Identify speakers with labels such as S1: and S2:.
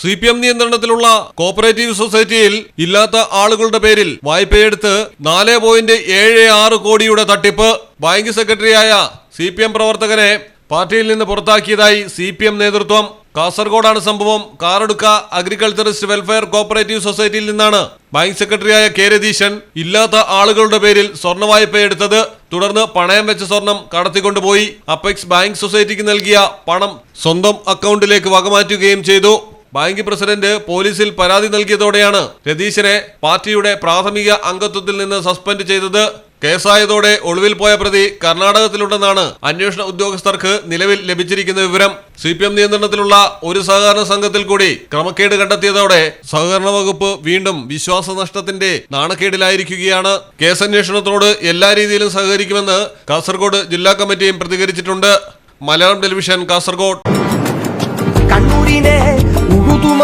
S1: C P M നിയന്ത്രണത്തിലുള്ള cooperative സൊസൈറ്റിയിൽ ഇല്ലാത്ത ആളുകളുടെ പേരിൽ വായ്പയെടുത്ത് നാല് പോയിന്റ് ഏഴ് ആറ് കോടിയുടെ തട്ടിപ്പ് ബാങ്ക് സെക്രട്ടറിയായ സി പി എം പ്രവർത്തകനെ പാർട്ടിയിൽ നിന്ന് പുറത്താക്കിയതായി സി പി എം നേതൃത്വം. കാസർഗോഡാണ് സംഭവം. കാറടുക്ക അഗ്രികൾച്ചറിസ്റ്റ് വെൽഫെയർ കോപ്പറേറ്റീവ് സൊസൈറ്റിയിൽ നിന്നാണ്. ബാങ്ക് സെക്രട്ടറിയായ കെ രതീശൻ ഇല്ലാത്ത ആളുകളുടെ പേരിൽ സ്വർണ വായ്പ എടുത്തത് തുടർന്ന് പണയം വെച്ച സ്വർണം കടത്തിക്കൊണ്ടുപോയി. അപ്പെക്സ് ബാങ്ക് സൊസൈറ്റിക്ക് നൽകിയ പണം സ്വന്തം അക്കൗണ്ടിലേക്ക് വകമാറ്റുകയും ചെയ്തു. ബാങ്ക് പ്രസിഡന്റ് പോലീസിൽ പരാതി നൽകിയതോടെയാണ് രതീശനെ പാർട്ടിയുടെ പ്രാഥമിക അംഗത്വത്തിൽ നിന്ന് സസ്പെൻഡ് ചെയ്തത്. കേസായതോടെ ഒളിവിൽ പോയ പ്രതി കർണാടകത്തിലുണ്ടെന്നാണ് അന്വേഷണ ഉദ്യോഗസ്ഥർക്ക് നിലവിൽ ലഭിച്ചിരിക്കുന്ന വിവരം. സി പി എം നിയന്ത്രണത്തിലുള്ള ഒരു സഹകരണ സംഘത്തിൽ കൂടി ക്രമക്കേട് കണ്ടെത്തിയതോടെ സഹകരണ വകുപ്പ് വീണ്ടും വിശ്വാസനഷ്ടത്തിന്റെ നാണക്കേടിലായിരിക്കുകയാണ്. കേസന്വേഷണത്തോട് എല്ലാ രീതിയിലും സഹകരിക്കുമെന്ന് കാസർഗോഡ് ജില്ലാ കമ്മിറ്റിയും പ്രതികരിച്ചിട്ടുണ്ട്. മലയാളം ടെലിവിഷൻ കാസർഗോഡ്.